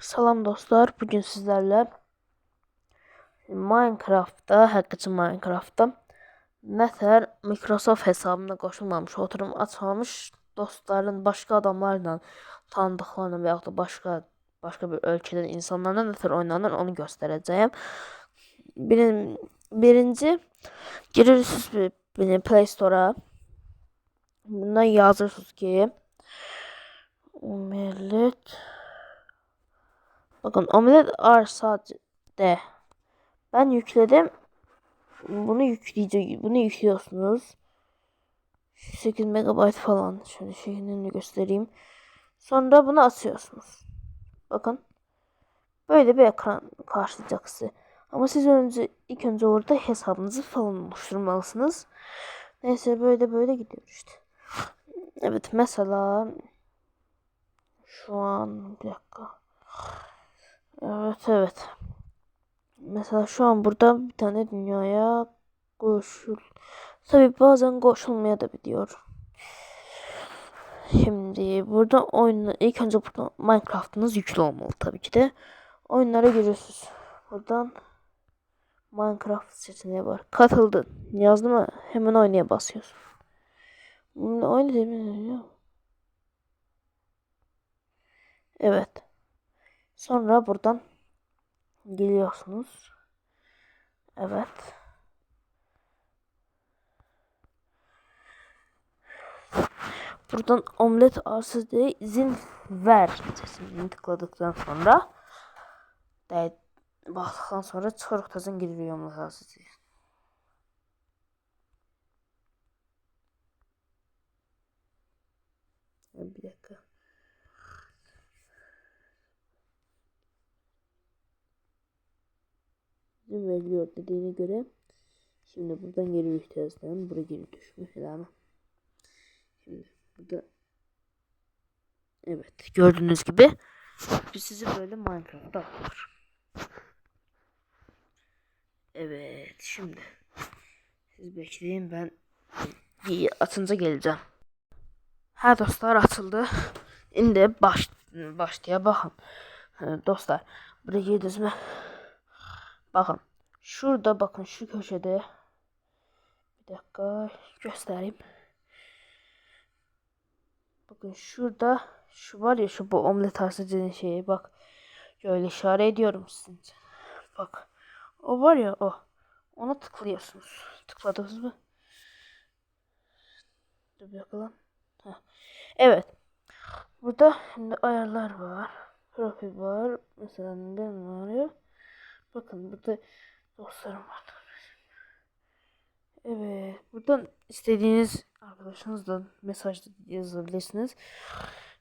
Salam dostlar, bugün sizlerle Minecraft'ta, həqiqi Minecraft'ta nətər Microsoft hesabına qoşulmamış, oturum açmamış dostların başka adamlarla, tanıdıqlarla və yaxud da başqa başqa bir ölkədən insanlarla nətər oynanır onu göstərəcəyəm. Birin, birinci girirsiniz bir, bir Play Store'a. Bundan yazırsınız ki Omelet Bakın omelet arsade. Ben yükledim. Bunu yükleyecek. Bunu yüklüyorsunuz. 8 megabayt falan. Şöyle şeklini göstereyim. Sonra bunu atıyorsunuz. Bakın. Böyle bir ekran karşılayacak. Ama siz önce ilk önce orada hesabınızı falan oluşturmalısınız. Neyse böyle böyle gidiyor işte. Evet mesela şu an bir dakika. Evet evet. Mesela şu an burada bir tane dünyaya koşul. Tabi bazen koşulmaya da biliyor. Şimdi burada oyun ilk önce burada Minecraft'ınız yüklü olmalı tabii ki de. Oyunlara giriyorsunuz. Buradan Minecraft seçeneği var. Katıldın. Yazdı mı? Hemen oynaya basıyorsun. Değil mi? Evet. Sonra buradan geliyorsunuz. Evet. Buradan omlet arsız diye izin ver sesini tıkladıktan sonra baktıktan sonra çok tazın giriyor omlet arsız diye. Bir dakika. İzin veriliyor dediğine göre şimdi buradan geri ihtiyaçlarım buraya geri düşmüş ama şimdi burada evet gördüğünüz gibi biz sizi böyle Minecraft'ta atıyor. Evet şimdi siz bekleyin ben bir atınca geleceğim. Ha dostlar atıldı. Şimdi baş başlaya bakın. Dostlar buraya girdiniz mi? Bakın. Şurada bakın şu köşede. Bir dakika göstereyim. Bakın şurada şu var ya şu bu omlet tarzı şeyi bak. Şöyle işaret ediyorum sizin Bak. O var ya o. Ona tıklıyorsunuz. Tıkladınız mı? Dur bakalım. Heh. Evet. Burada şimdi ayarlar var. Profil var. Mesela ne var? Bakın burada dostlarım var. Evet. Buradan istediğiniz arkadaşınızla mesaj yazabilirsiniz.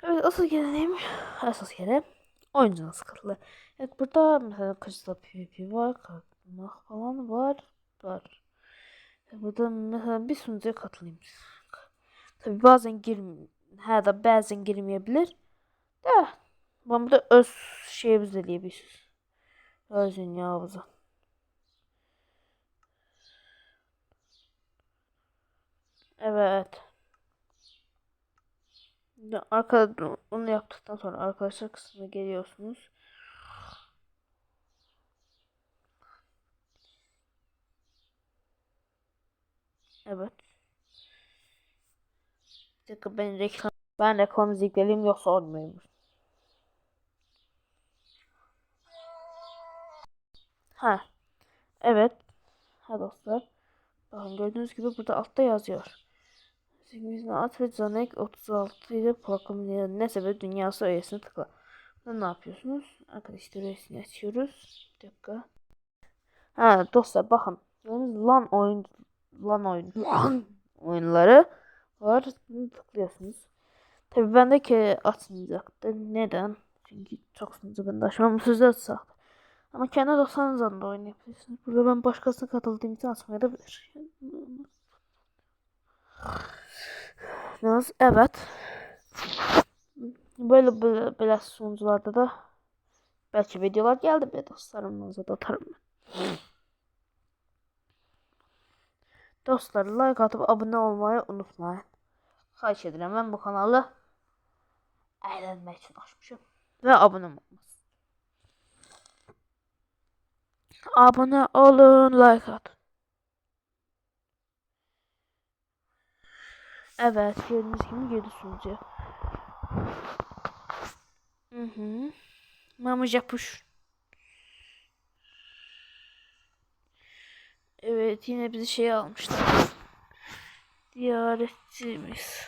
Evet asıl geleneğim asıl kere oyuncunun sıkıntılı. Evet burada mesela kışla PvP var. Katılmak falan var. Var. Burada mesela bir sunucuya katılayım. Tabi bazen gir her da bazen girmeyebilir. De ben burada öz şeyimiz diyebilirsiniz. Özün Yavuz'u. Evet. Arkada onu yaptıktan sonra arkadaşlar kısmına geliyorsunuz. Evet. Bir dakika ben reklam ben reklam izleyeyim yoksa olmuyormuş. Ha. Evet. Ha dostlar. Bakın gördüğünüz gibi burada altta yazıyor. 8 at ve Zanek 36 ile Plakamın ne sebep dünyası öğesine tıkla. Burada ne yapıyorsunuz? Arkadaşlar öğesini açıyoruz. Bir dakika. Ha dostlar bakın. Gördüğünüz lan oyun lan oyun lan oyunları var. Bunu tıklıyorsunuz. Tabi bendeki atmayacaktı. Neden? Çünkü çok sıkıntı ben de açmam sözü atsak. Ama kendi dostlarınızla da oynayabilirsiniz. Burada ben başkasına katıldığım için açmayabilir. Yalnız evet. Böyle böyle, böyle sunucularda da belki videolar geldi be dostlarımıza da atarım ben. Dostlar like atıp abone olmayı unutmayın. Xahiş edirəm. Ben bu kanalı eğlenmək için açmışım. Ve abone olmalısınız. Abone olun, like at. Evet, gördüğünüz gibi görüyorsunuz ya. Hı hı. Mamuş yapış. Evet, yine bizi şey almışlar. Ziyaretçimiz.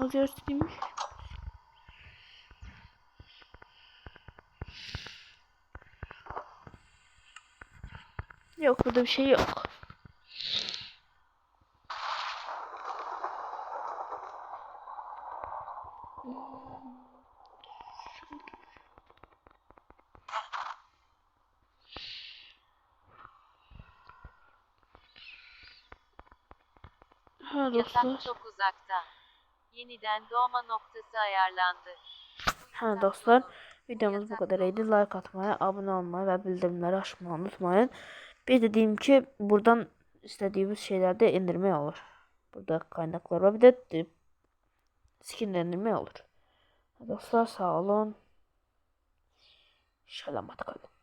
O ziyaretçiymiş. Yok burada bir şey yok. Ha dostlar. Çok uzakta. Yeniden doğma noktası ayarlandı. Ha dostlar. Videomuz bu kadarıydı. Like atmayı, abone olmayı ve bildirimleri açmayı unutmayın. Bir de diyeyim ki buradan istediğimiz şeylerde indirme olur. Burada kaynaklar var. Bir de skinlendirme olur. Dostlar sağ olun. Selamat kalın.